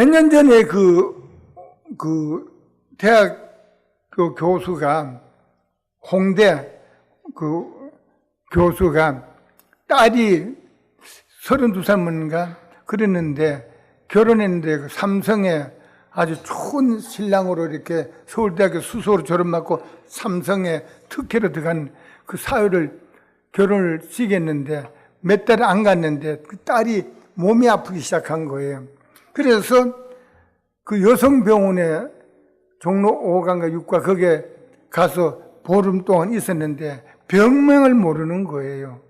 몇 년 전에 그, 그, 대학 그 교수가, 홍대 그 교수가 딸이 32살인가 그랬는데 결혼했는데 그 삼성에 아주 좋은 신랑으로 이렇게 서울대학교 수소로 졸업받고 삼성에 특혜로 들어간 그 사유를 결혼을 시켰는데 몇 달 안 갔는데 그 딸이 몸이 아프기 시작한 거예요. 그래서 그 여성병원에 종로 5가인가 6가 거기에 가서 보름 동안 있었는데 병명을 모르는 거예요.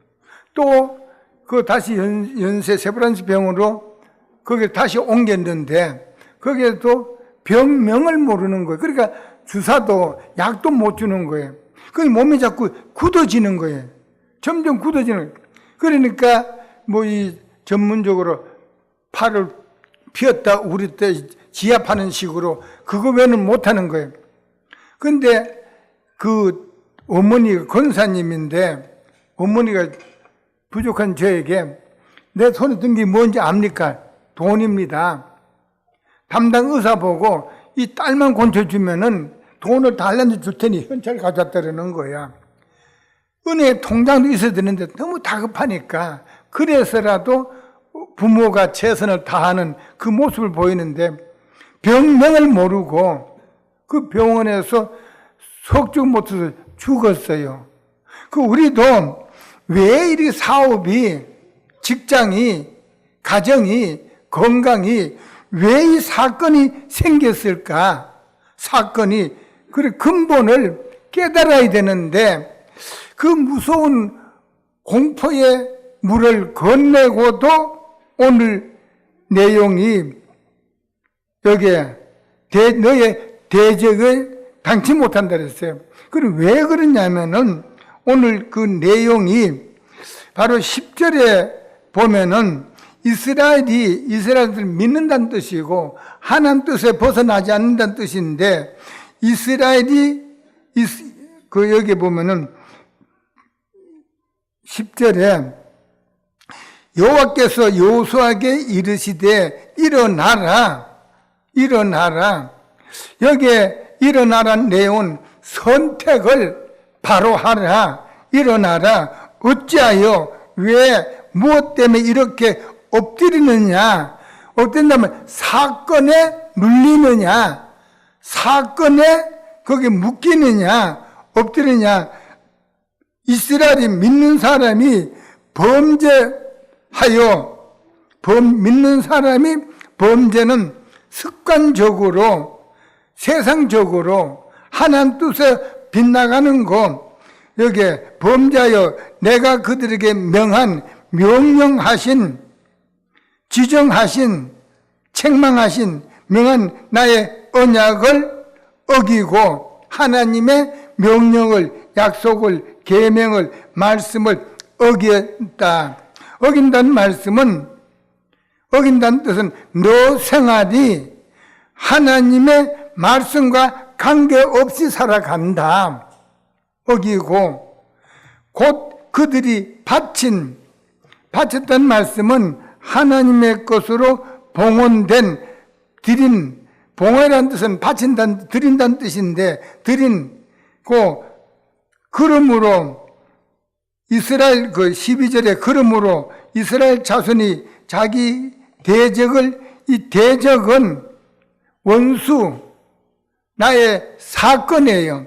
또 그 다시 연, 연세 세브란스 병원으로 거기에 다시 옮겼는데 거기에도 병명을 모르는 거예요. 그러니까 주사도 약도 못 주는 거예요. 그 몸이 자꾸 굳어지는 거예요. 점점 굳어지는 거예요. 그러니까 뭐 이 전문적으로 팔을 피었다 우리 때 지압하는 식으로 그거 외에는 못하는 거예요. 근데 그 어머니가 권사님인데 어머니가 부족한 저에게 내 손에 든 게 뭔지 압니까? 돈입니다. 담당 의사 보고 이 딸만 건져주면은 돈을 달란지 줄 테니 현찰 가져왔다는 거야. 은행 통장도 있어야 되는데 너무 다급하니까 그래서라도 부모가 최선을 다하는 그 모습을 보이는데 병명을 모르고 그 병원에서 속죽 못해서 죽었어요. 그 우리도 왜 이렇게 사업이 직장이 가정이 건강이 왜 이 사건이 생겼을까? 사건이 그래 근본을 깨달아야 되는데 그 무서운 공포의 물을 건네고도 오늘 내용이 여기에 대, 너의 대적을 당치 못한다 그랬어요. 그럼 왜 그러냐면은 오늘 그 내용이 바로 10절에 보면은 이스라엘이 이스라엘을 믿는다는 뜻이고 하나님 뜻에 벗어나지 않는다는 뜻인데 이스라엘이 그 여기 보면은 10절에 여호와께서 여호수아에게 이르시되 일어나라 일어나라. 여기에 일어나란 내용은 선택을 바로 하라. 일어나라. 어찌하여 왜 무엇 때문에 이렇게 엎드리느냐? 엎드린다면 사건에 눌리느냐? 사건에 거기 묶이느냐? 엎드리냐? 이스라엘이 믿는 사람이 범죄 하여 범, 믿는 사람이 범죄는 습관적으로 세상적으로 하나님 뜻에 빗나가는 것 여기에 범죄하여 내가 그들에게 명한 명령하신 지정하신 책망하신 명한 나의 언약을 어기고 하나님의 명령을 약속을 계명을 말씀을 어겼다. 어긴다는 말씀은 어긴다는 뜻은 너 생활이 하나님의 말씀과 관계없이 살아간다. 어기고 곧 그들이 바친 바쳤다는 말씀은 하나님의 것으로 봉헌된 드린 봉헌이라는 뜻은 바친다는 드린다는 뜻인데 드린 고 그러므로 이스라엘 그 12절에 그러므로 이스라엘 자손이 자기 대적을 이 대적은 원수 나의 사건이에요.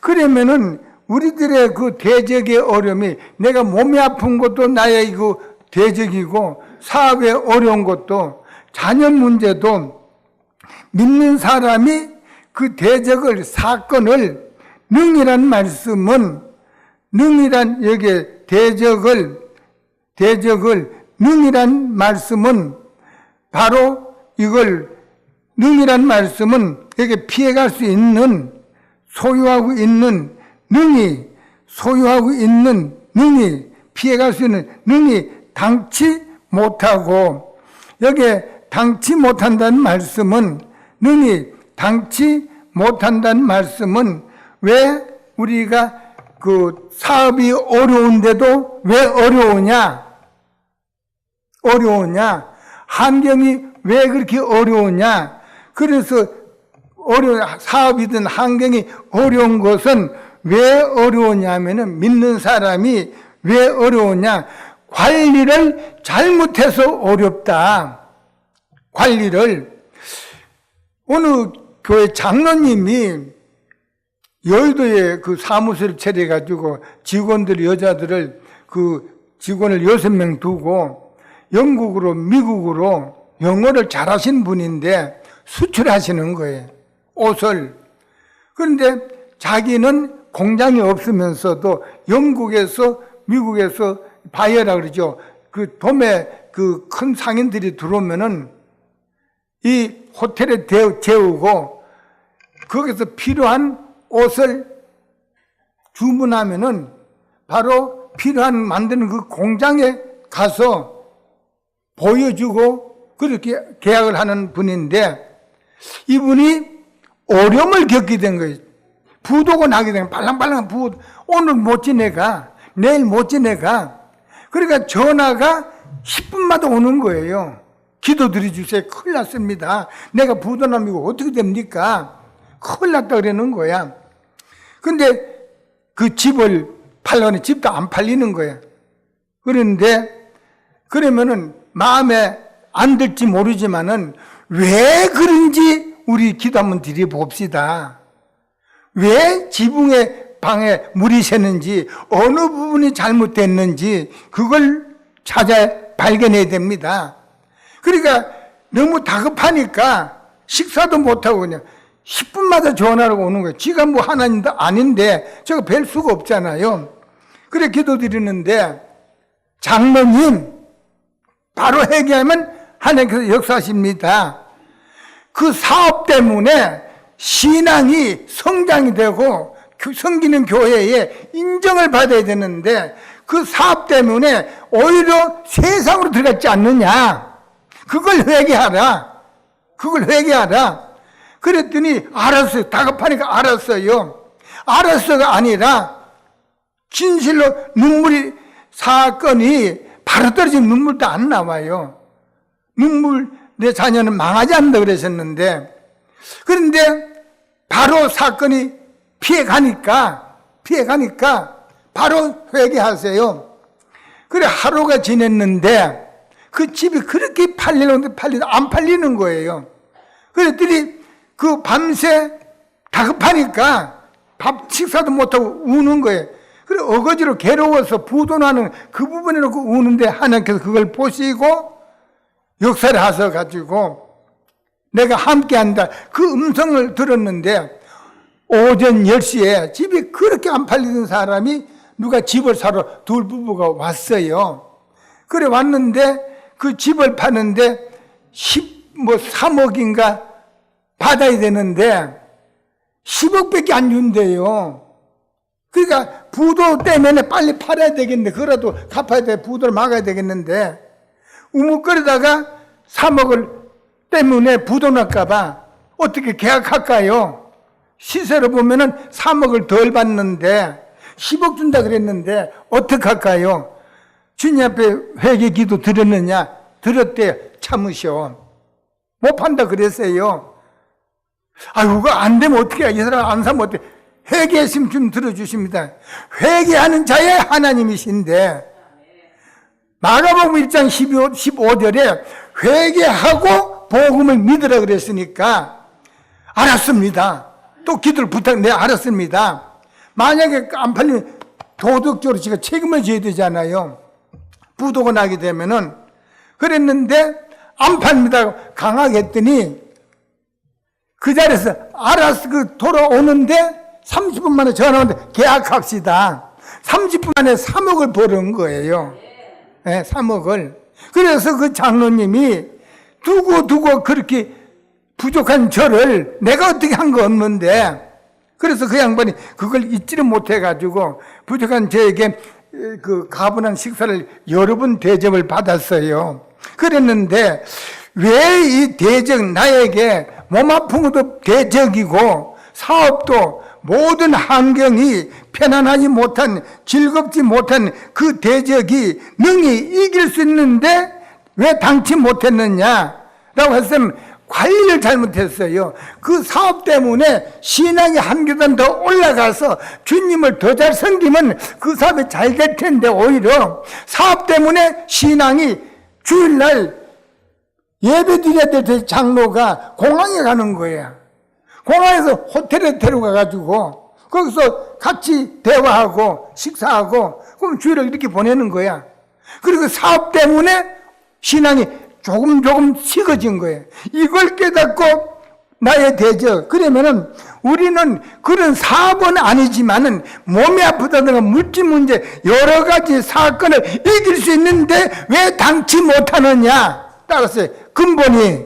그러면은 우리들의 그 대적의 어려움이 내가 몸이 아픈 것도 나의 그 대적이고 사업에 어려운 것도 자녀 문제도 믿는 사람이 그 대적을 사건을 능이란 말씀은 능이란 여기 대적을 대적을 능이란 말씀은 바로 이걸 능이란 말씀은 여기 피해갈 수 있는 소유하고 있는 능이 소유하고 있는 능이 피해갈 수 있는 능이 당치 못하고 여기에 당치 못한다는 말씀은 능이 당치 못한다는 말씀은 왜 우리가 그 사업이 어려운데도 왜 어려우냐? 어려우냐? 환경이 왜 그렇게 어려우냐? 그래서 어려운 사업이든 환경이 어려운 것은 왜 어려우냐면은 믿는 사람이 왜 어려우냐? 관리를 잘못해서 어렵다. 관리를 어느 교회 장로님이 여의도에 그 사무소를 차려가지고 직원들 여자들을 그 직원을 여섯 명 두고 영국으로 미국으로 영어를 잘하신 분인데 수출하시는 거예요. 옷을. 그런데 자기는 공장이 없으면서도 영국에서 미국에서 바이어라 그러죠. 그 도매 그 큰 상인들이 들어오면은 이 호텔에 대- 재우고 거기서 필요한 옷을 주문하면은 바로 필요한 만드는 그 공장에 가서 보여주고 그렇게 계약을 하는 분인데 이분이 어려움을 겪게 된 거예요. 부도가 나게 된 거예요. 발랑발랑 부 오늘 못 지내가 내일 못 지내가 그러니까 전화가 10분마다 오는 거예요. 기도 드려주세요. 큰일 났습니다. 내가 부도남이고 어떻게 됩니까? 큰일 났다 그러는 거야. 근데 그 집을 팔려는 집도 안 팔리는 거야. 그런데 그러면은 마음에 안 들지 모르지만은 왜 그런지 우리 기도 한번 드려 봅시다. 왜 지붕의 방에 물이 새는지 어느 부분이 잘못됐는지 그걸 찾아 발견해야 됩니다. 그러니까 너무 다급하니까 식사도 못하고 그냥 10분마다 전화를 오는 거예요. 지가 뭐 하나님도 아닌데 저거 뵐 수가 없잖아요. 그래 기도드리는데 장로님 바로 회개하면 하나님께서 역사하십니다. 그 사업 때문에 신앙이 성장이 되고 교- 성기는 교회에 인정을 받아야 되는데 그 사업 때문에 오히려 세상으로 들어갔지 않느냐. 그걸 회개하라. 그걸 회개하라. 그랬더니 알았어요. 다급하니까 알았어요. 알았어가 아니라 진실로 눈물이 사건이 바로 떨어지면 눈물도 안 나와요. 눈물 내 자녀는 망하지 않는다 그러셨는데 그런데 바로 사건이 피해 가니까 피해 가니까 바로 회개하세요. 그래 하루가 지냈는데 그 집이 그렇게 팔리는데 팔리도 안 팔리는 거예요. 그랬더니 그 밤새 다급하니까 밥 식사도 못하고 우는 거예요. 그래 어거지로 괴로워서 부도나는 그 부분에 놓고 우는데 하나님께서 그걸 보시고 역사를 하셔 가지고 내가 함께 한다. 그 음성을 들었는데 오전 10시에 집이 그렇게 안 팔리던 사람이 누가 집을 사러 둘 부부가 왔어요. 그래 왔는데 그 집을 파는데 10, 뭐 3억인가 받아야 되는데 10억밖에 안 준대요. 그러니까 부도 때문에 빨리 팔아야 되겠는데 그거라도 갚아야 돼. 부도를 막아야 되겠는데 우뭇거리다가 3억을 때문에 부도 날까봐 어떻게 계약할까요? 시세로 보면은 3억을 덜 받는데 10억 준다 그랬는데 어떡할까요? 주님 앞에 회개 기도 드렸느냐? 들었대 참으셔. 못 판다 그랬어요. 그거 안 되면 어떻게 해? 이 사람 안 사면 어떻게 해? 회개했으면 좀 들어주십니다. 회개하는 자의 하나님이신데, 마가복음 1장 12, 15절에 회개하고 복음을 믿으라 그랬으니까, 알았습니다. 또 기도를 부탁, 네, 알았습니다. 만약에 안 팔리면 도덕적으로 제가 책임을 져야 되잖아요. 부도가 나게 되면은. 그랬는데, 안 팝니다. 강하게 했더니, 그 자리에서 알아서 그 돌아오는데 30분 만에 전화 오는데 계약합시다. 30분 안에 3억을 버는 거예요. 네, 3억을. 그래서 그 장로님이 두고 두고 그렇게 부족한 저를 내가 어떻게 한 거 없는데 그래서 그 양반이 그걸 잊지를 못해가지고 부족한 저에게 그 가분한 식사를 여러 번 대접을 받았어요. 그랬는데 왜 이 대적 나에게 몸 아픈 것도 대적이고 사업도 모든 환경이 편안하지 못한 즐겁지 못한 그 대적이 능히 이길 수 있는데 왜 당치 못했느냐? 라고 했으면 관리를 잘못했어요. 그 사업 때문에 신앙이 한 계단 더 올라가서 주님을 더 잘 섬기면 그 사업이 잘 될 텐데 오히려 사업 때문에 신앙이 주일날 예배 드려야 될 장로가 공항에 가는 거야. 공항에서 호텔에 데려가가지고 거기서 같이 대화하고 식사하고 그럼 주일을 이렇게 보내는 거야. 그리고 사업 때문에 신앙이 조금 조금 식어진 거예요. 이걸 깨닫고 나의 대적. 그러면은 우리는 그런 사업은 아니지만은 몸이 아프다든가 물질 문제 여러 가지 사건을 이길 수 있는데 왜 당치 못하느냐? 따라서 근본이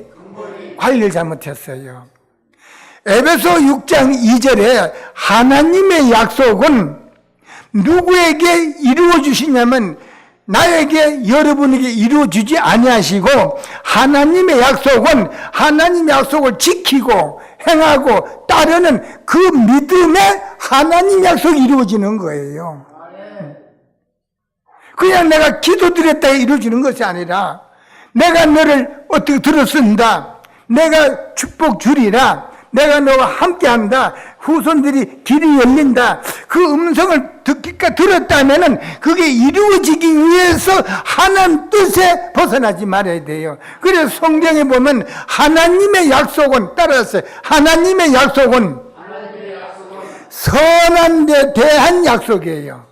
관리를 잘못했어요. 에베소 6장 2절에 하나님의 약속은 누구에게 이루어 주시냐면 나에게 여러분에게 이루어 주지 아니하시고 하나님의 약속은 하나님의 약속을 지키고 행하고 따르는 그 믿음에 하나님 약속이 이루어지는 거예요. 그냥 내가 기도드렸다 이루어지는 것이 아니라 내가 너를 어떻게 들었습니다. 내가 축복 주리라. 내가 너와 함께 한다. 후손들이 길이 열린다. 그 음성을 듣기까 들었다면은 그게 이루어지기 위해서 하나님 뜻에 벗어나지 말아야 돼요. 그래서 성경에 보면 하나님의 약속은 따라서 하나님의 약속은 선한 데 대한 약속이에요.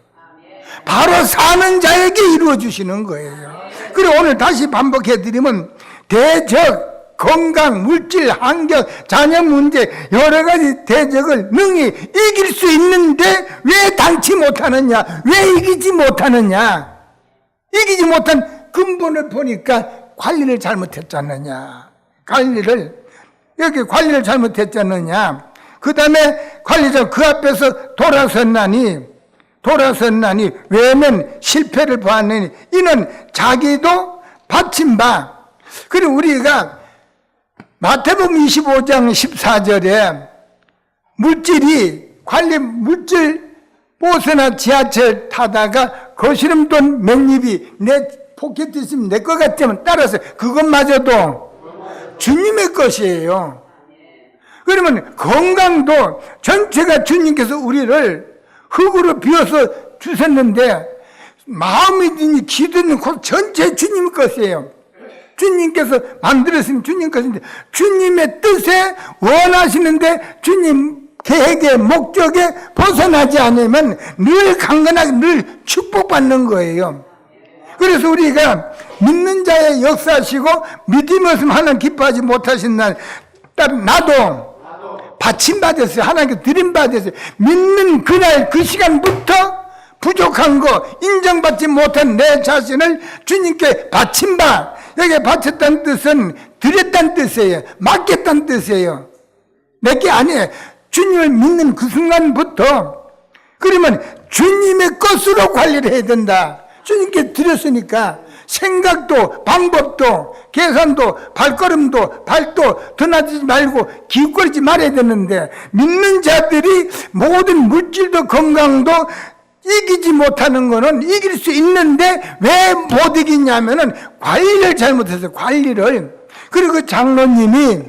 바로 사는 자에게 이루어 주시는 거예요. 그리고 오늘 다시 반복해 드리면 대적 건강, 물질, 환경, 자녀 문제 여러 가지 대적을 능히 이길 수 있는데 왜 당치 못하느냐? 왜 이기지 못하느냐? 이기지 못한 근본을 보니까 관리를 잘못했지 않느냐? 관리를 여기 관리를 잘못했지 않느냐? 그 다음에 관리자 그 앞에서 돌아섰나니 돌아섰나니 왜냐면 실패를 보았느니 이는 자기도 바친 바 그리고 우리가 마태복음 25장 14절에 물질이 관리 물질 버스나 지하철 타다가 거시름돈 맨입이 내 포켓에 있으면 내 것 같으면 따라서 그것마저도 주님의 것이에요. 그러면 건강도 전체가 주님께서 우리를 흙으로 비워서 주셨는데 마음이든지 곧 전체 주님 것이에요. 주님께서 만들었으면 주님 것인데 주님의 뜻에 원하시는데 주님 계획의 목적에 벗어나지 않으면 늘 강건하게 늘 축복받는 거예요. 그래서 우리가 믿는 자의 역사시고 믿음이 없으면 하나님 기뻐하지 못하신 날 나도 받침받았어요. 하나님께 드림받았어요. 믿는 그날 그 시간부터 부족한 거 인정받지 못한 내 자신을 주님께 바친바 여기 바쳤다는 뜻은 드렸다는 뜻이에요. 맡겼다는 뜻이에요. 내게 아니에요. 주님을 믿는 그 순간부터 그러면 주님의 것으로 관리를 해야 된다. 주님께 드렸으니까 생각도 방법도 계산도 발걸음도 발도 드나들지 말고 기웃거리지 말아야 되는데 믿는 자들이 모든 물질도 건강도 이기지 못하는 거는 이길 수 있는데 왜 못 이기냐면은 관리를 잘못해서 관리를 그리고 그 장로님이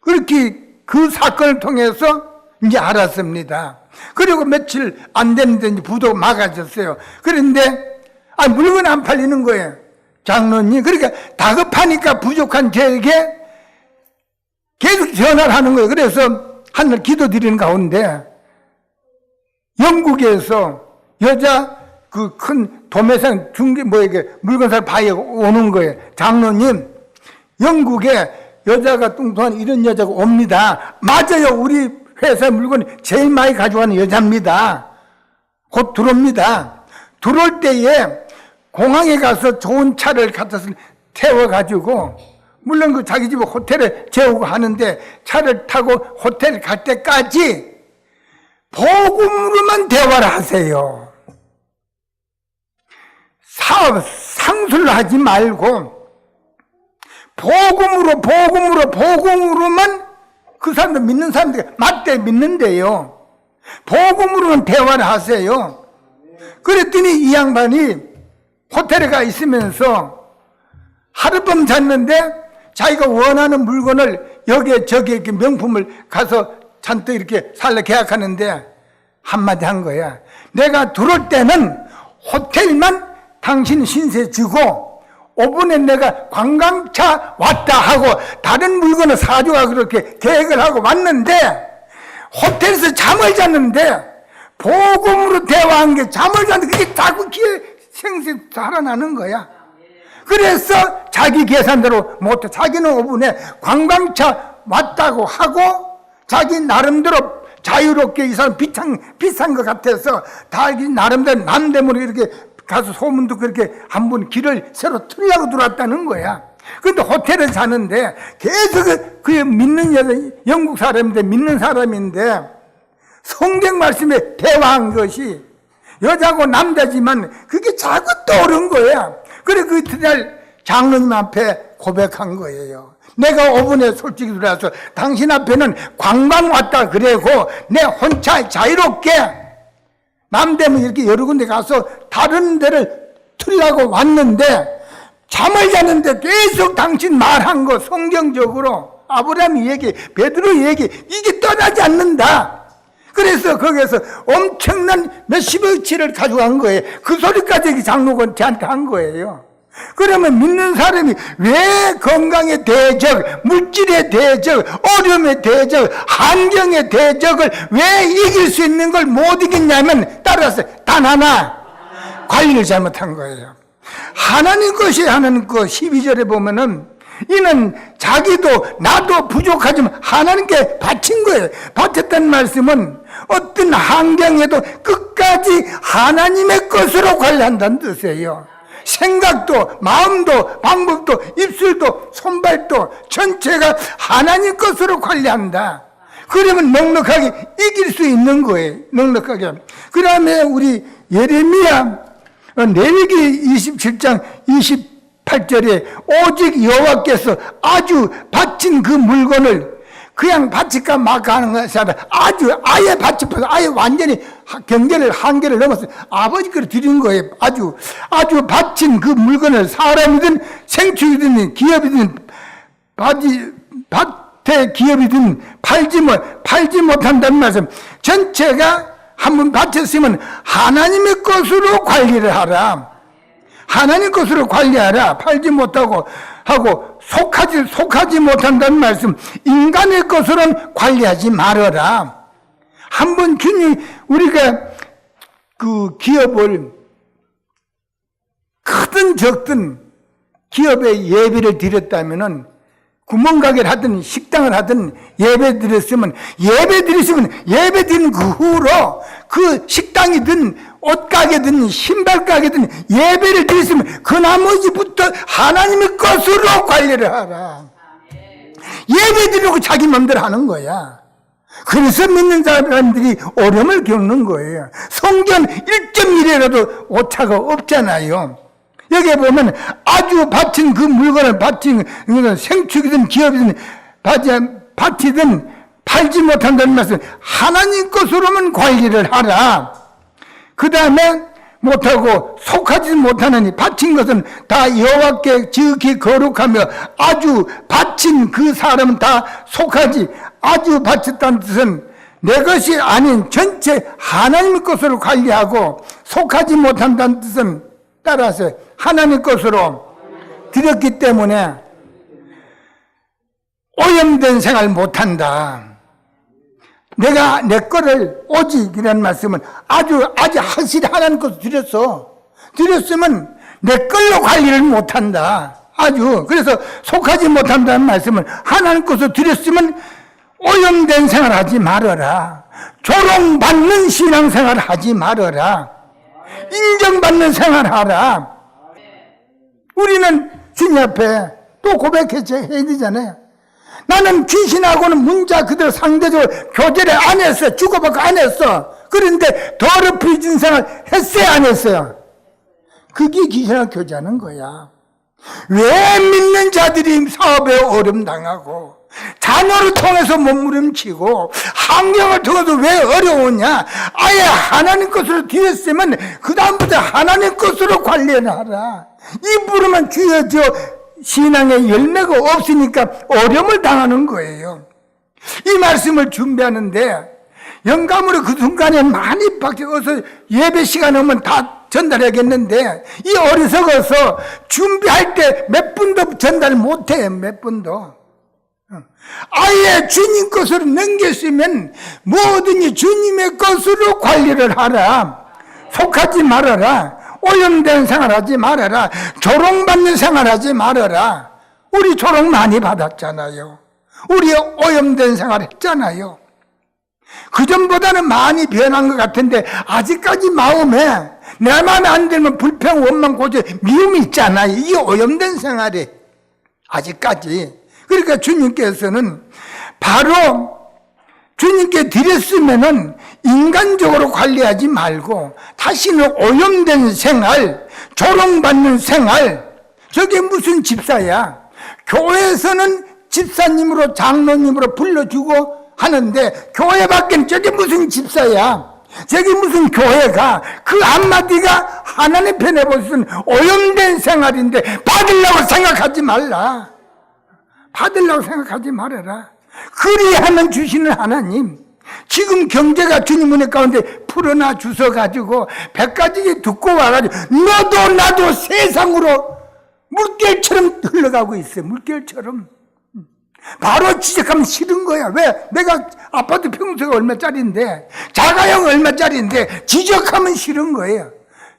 그렇게 그 사건을 통해서 이제 알았습니다. 그리고 며칠 안 됐는데 부도 막아졌어요. 그런데 아 물건 안 팔리는 거예요. 장로님 그러니까 다급하니까 부족한 저에게 계속 전화를 하는 거예요. 그래서 하늘 기도 드리는 가운데 영국에서 여자 그 큰 도매상 중개 뭐 이게 물건살 바에 오는 거예요. 장로님, 영국에 여자가 뚱뚱한 이런 여자가 옵니다. 맞아요. 우리 회사 물건이 제일 많이 가져가는 여자입니다. 곧 들어옵니다. 들어올 때에 공항에 가서 좋은 차를 갖다서 태워가지고 물론 그 자기 집 호텔에 재우고 하는데 차를 타고 호텔 갈 때까지 복음으로만 대화를 하세요. 사업 상술로 하지 말고 복음으로 복음으로 복음으로만 그 사람들 믿는 사람들 맞대 믿는데요. 복음으로는 대화를 하세요. 그랬더니 이 양반이 호텔에 가 있으면서 하룻밤 잤는데 자기가 원하는 물건을 여기에 저기에 명품을 가서 잔뜩 이렇게 살려 계약하는데 한마디 한 거야. 내가 들어올 때는 호텔만 당신 신세 주고 5분에 내가 관광차 왔다 하고 다른 물건을 사줘가 그렇게 계획을 하고 왔는데 호텔에서 잠을 잤는데 복음으로 대화한 게 잠을 잤는데 그게 자꾸 귀에 생생 살아나는 거야. 그래서 자기 계산대로 못해. 자기는 5분에 관광차 왔다고 하고 자기 나름대로 자유롭게 이 사람 비싼, 비싼 것 같아서 자기 나름대로 남대문에 이렇게 가서 소문 듣고 이렇게 한 번 길을 새로 틀려고 들어왔다는 거야. 근데 호텔에 자는데 계속 그- 그 믿는 여자, 영국 사람인데 믿는 사람인데 성경 말씀에 대화한 것이 여자고 남자지만 그게 자꾸 떠오른 거야. 그래 그 이튿날 장로님 앞에 고백한 거예요. 내가 5분에 솔직히 들어와서 당신 앞에는 관광 왔다 그래고 내 혼자 자유롭게 남대문 이렇게 여러 군데 가서 다른 데를 틀라고 왔는데 잠을 잤는데 계속 당신 말한 거 성경적으로 아브라함 얘기, 베드로 얘기 이게 떠나지 않는다. 그래서 거기에서 엄청난 몇십억치를 가져간 거예요. 그 소리까지 장로건 저한테 한 거예요. 그러면 믿는 사람이 왜 건강의 대적, 물질의 대적, 어려움의 대적, 환경의 대적을 왜 이길 수 있는 걸 못 이겼냐면 따라서 단 하나 관리를 잘못한 거예요. 하나님 것이 하나님 것 12절에 보면은 이는 자기도 나도 부족하지만 하나님께 바친 거예요. 바쳤다는 말씀은 어떤 환경에도 끝까지 하나님의 것으로 관리한다는 뜻이에요. 생각도, 마음도, 방법도, 입술도, 손발도 전체가 하나님 것으로 관리한다. 그러면 넉넉하게 이길 수 있는 거예요. 넉넉하게. 그 다음에 우리 예레미야 어, 레위기 27장 28절에 오직 여호와께서 아주 바친 그 물건을 그냥 바칠까 말까 하는 것이 아니라 아주 아예 바치고 아예 완전히 하- 경계를 한계를 넘어서 아버지께로 드린 거예요. 아주 아주 바친 그 물건을 사람이든 생축이든 기업이든 바지 밭에 기업이든 팔지 못 팔지 못한다는 말씀 전체가 한번 바쳤으면 하나님의 것으로 관리를 하라. 하나님 것으로 관리하라. 팔지 못하고 하고 속하지 속하지 못한다는 말씀. 인간의 것으로는 관리하지 말아라. 한 번 주님 우리가 그 기업을 크든 적든 기업에 예배를 드렸다면은 구멍가게를 하든 식당을 하든 예배 드렸으면 예배 드렸으면 예배 드린 그 후로 그 식당이든 옷가게든 신발가게든 예배를 드렸으면 그 나머지부터 하나님의 것으로 관리를 하라. 예배 드리고 자기 마음대로 하는 거야. 그래서 믿는 사람들이 어려움을 겪는 거예요. 성경 1.1이라도 오차가 없잖아요. 여기에 보면 아주 바친 그 물건을 바친 생축이든 기업이든 바치든 팔지 못한다는 말씀 하나님 것으로만 관리를 하라. 그 다음에 못하고 속하지 못하느니 바친 것은 다 여호와께 지극히 거룩하며 아주 바친 그 사람은 다 속하지 아주 바쳤다는 뜻은 내 것이 아닌 전체 하나님의 것으로 관리하고 속하지 못한다는 뜻은 따라서 하나님 것으로 드렸기 때문에 오염된 생활 못한다. 내가 내 거를 오직이라는 말씀은 아주 아주 확실히 하나님 것을 드렸어. 드렸으면 내 걸로 관리를 못한다. 아주 그래서 속하지 못한다는 말씀은 하나님 것을 드렸으면 오염된 생활하지 말아라. 조롱받는 신앙생활 하지 말아라. 인정받는 생활하라. 우리는 주님 앞에 또 고백해야 되잖아요. 나는 귀신하고는 문자 그대로 상대적으로 교제를 안 했어. 주고받고 안 했어. 그런데 더럽혀진 생활 했어요? 안 했어요? 그게 귀신하고 교제하는 거야. 왜 믿는 자들이 사업에 어려움 당하고 자녀를 통해서 몸부림치고 환경을 통해서 왜 어려우냐? 아예 하나님 것으로 드렸으면 그 다음부터 하나님 것으로 관리하라. 이 부르면 주여져 신앙의 열매가 없으니까 어려움을 당하는 거예요. 이 말씀을 준비하는데 영감으로 그 순간에 많이 박혀서 예배 시간 오면 다 전달해야겠는데 이 어리석어서 준비할 때 몇 분도 전달 못해 몇 분도. 아예 주님 것으로 넘겼으면 뭐든지 주님의 것으로 관리를 하라. 속하지 말아라 오염된 생활하지 말아라 조롱받는 생활하지 말아라 우리 조롱 많이 받았잖아요 우리 오염된 생활 했잖아요 그전보다는 많이 변한 것 같은데 아직까지 마음에 내 마음에 안 들면 불평, 원망, 고조, 미움이 있잖아요. 이 오염된 생활이 아직까지. 그러니까 주님께서는 바로 주님께 드렸으면은 인간적으로 관리하지 말고 다시는 오염된 생활, 조롱받는 생활, 저게 무슨 집사야? 교회에서는 집사님으로 장로님으로 불러주고 하는데 교회 밖엔 저게 무슨 집사야? 저게 무슨 교회가 그 한마디가 하나님 편에 보시는 오염된 생활인데 받으려고 생각하지 말라. 받으려고 생각하지 말아라. 그리하면 주시는 하나님. 지금 경제가 주님 은혜 가운데 풀어놔 주셔가지고 백가지 듣고 와가지고 너도 나도 세상으로 물결처럼 흘러가고 있어요. 물결처럼. 바로 지적하면 싫은 거야. 왜? 내가 아파트 평수가 얼마짜리인데, 자가용 얼마짜리인데, 지적하면 싫은 거예요.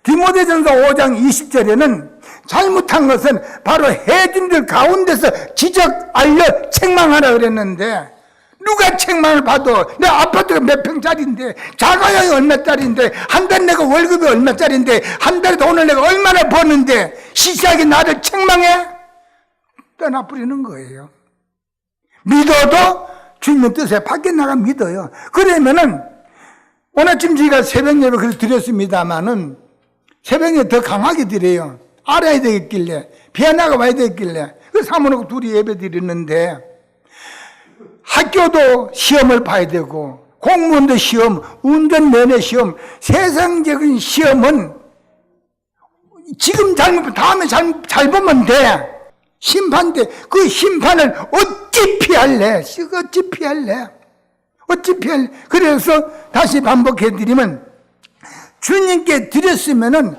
디모데전서 5장 20절에는 잘못한 것은 바로 해준들 가운데서 지적, 알려, 책망하라 그랬는데, 누가 책망을 받아? 내 아파트가 몇 평짜리인데, 자가용이 얼마짜리인데, 한 달 내가 월급이 얼마짜리인데, 한 달에 돈을 내가 얼마나 버는데, 시시하게 나를 책망해? 떠나버리는 거예요. 믿어도 주님의 뜻에 밖에 나가 믿어요. 그러면은 오늘 아침 저희가 새벽 예배 그래서 드렸습니다만은 새벽에 더 강하게 드려요. 알아야 되겠길래 비하나가 와야 되겠길래 그 사모하고 둘이 예배 드리는데 학교도 시험을 봐야 되고 공무원도 시험, 운전 면허 시험, 세상적인 시험은 지금 잘못, 다음에 잘, 잘 보면 돼. 심판대 그 심판을 어찌 피할래? 어찌 피할래? 어찌 피할래? 그래서 다시 반복해 드리면 주님께 드렸으면은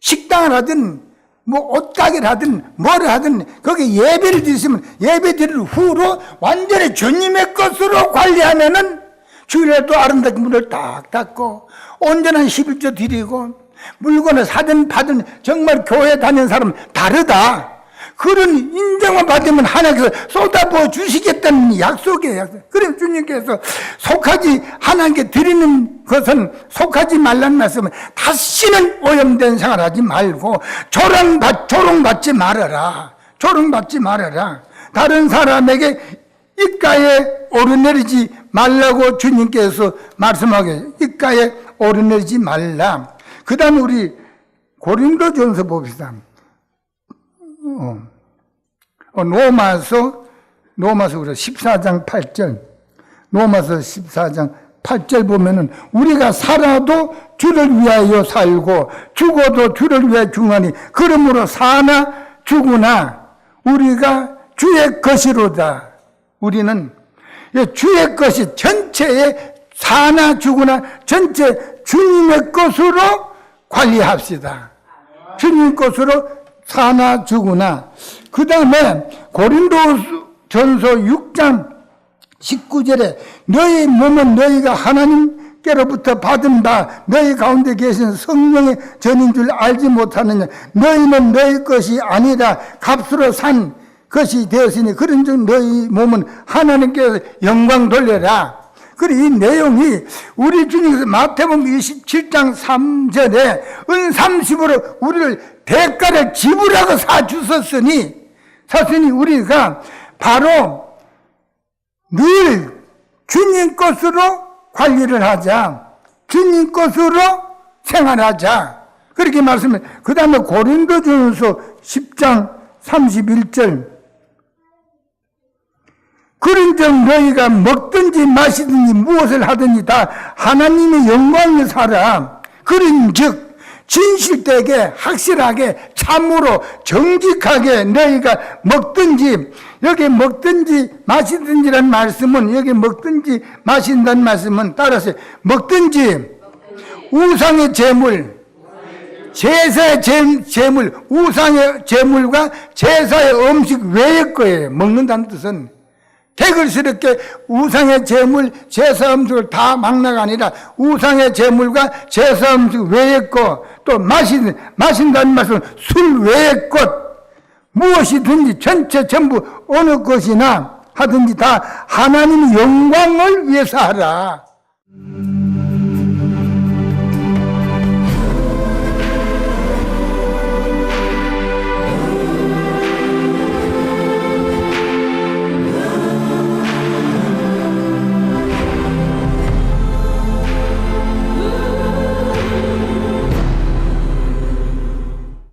식당을 하든 뭐 옷가게를 하든 뭐를 하든 거기 예배를 드리면 예배 드릴 후로 완전히 주님의 것으로 관리하면은 주일에도 아름답게 문을 딱 닫고 온전한 11조 드리고 물건을 사든 파든 정말 교회 다니는 사람 다르다. 그런 인정을 받으면 하나님께서 쏟아부어 주시겠다는 약속이에요. 약속. 그래서 주님께서 속하지, 하나님께 드리는 것은 속하지 말라는 말씀은 다시는 오염된 생활 하지 말고 조롱받, 조롱받지 말아라. 조롱받지 말아라. 다른 사람에게 입가에 오르내리지 말라고 주님께서 말씀하게 입가에 오르내리지 말라. 그 다음에 우리 고린도전서 봅시다. 어. 어, 로마서, 로마서 그래, 14장 8절. 로마서 14장 8절 보면은 우리가 살아도 주를 위하여 살고 죽어도 주를 위하여 죽으니 그러므로 사나 죽으나 우리가 주의 것이로다. 우리는 주의 것이 전체에 사나 죽으나 전체 주님의 것으로 관리합시다. 주님 것으로 사나 죽으나. 그 다음에 고린도 전서 6장 19절에 너희 몸은 너희가 하나님께로부터 받은 바 너희 가운데 계신 성령의 전인 줄 알지 못하느냐. 너희는 너희 것이 아니라 값으로 산 것이 되었으니 그런즉 너희 몸은 하나님께 영광 돌려라 그리고 이 내용이 우리 주님께서 마태복음 27장 3절에 은 30으로 우리를 대가를 지불하고 사주셨으니 사주니 우리가 바로 늘 주님 것으로 관리를 하자. 주님 것으로 생활하자. 그렇게 말씀해. 그 다음에 고린도전서 10장 31절. 그런즉 너희가 먹든지 마시든지 무엇을 하든지 다 하나님의 영광을 살아. 그런즉 진실되게 확실하게 참으로 정직하게 너희가 먹든지 여기 먹든지 마시든지라는 말씀은 여기 먹든지 마신다는 말씀은 따라서 먹든지 우상의 재물 제사의 재- 재물 우상의 재물과 제사의 음식 외의 거예요 먹는다는 뜻은 대글스럽게 우상의 재물, 제사 음식을 다 막나가 아니라 우상의 재물과 제사 음식 외의 것, 또 마신, 마신다는 말은 술 외의 것, 무엇이든지 전체 전부 어느 것이나 하든지 다 하나님 영광을 위해서 하라.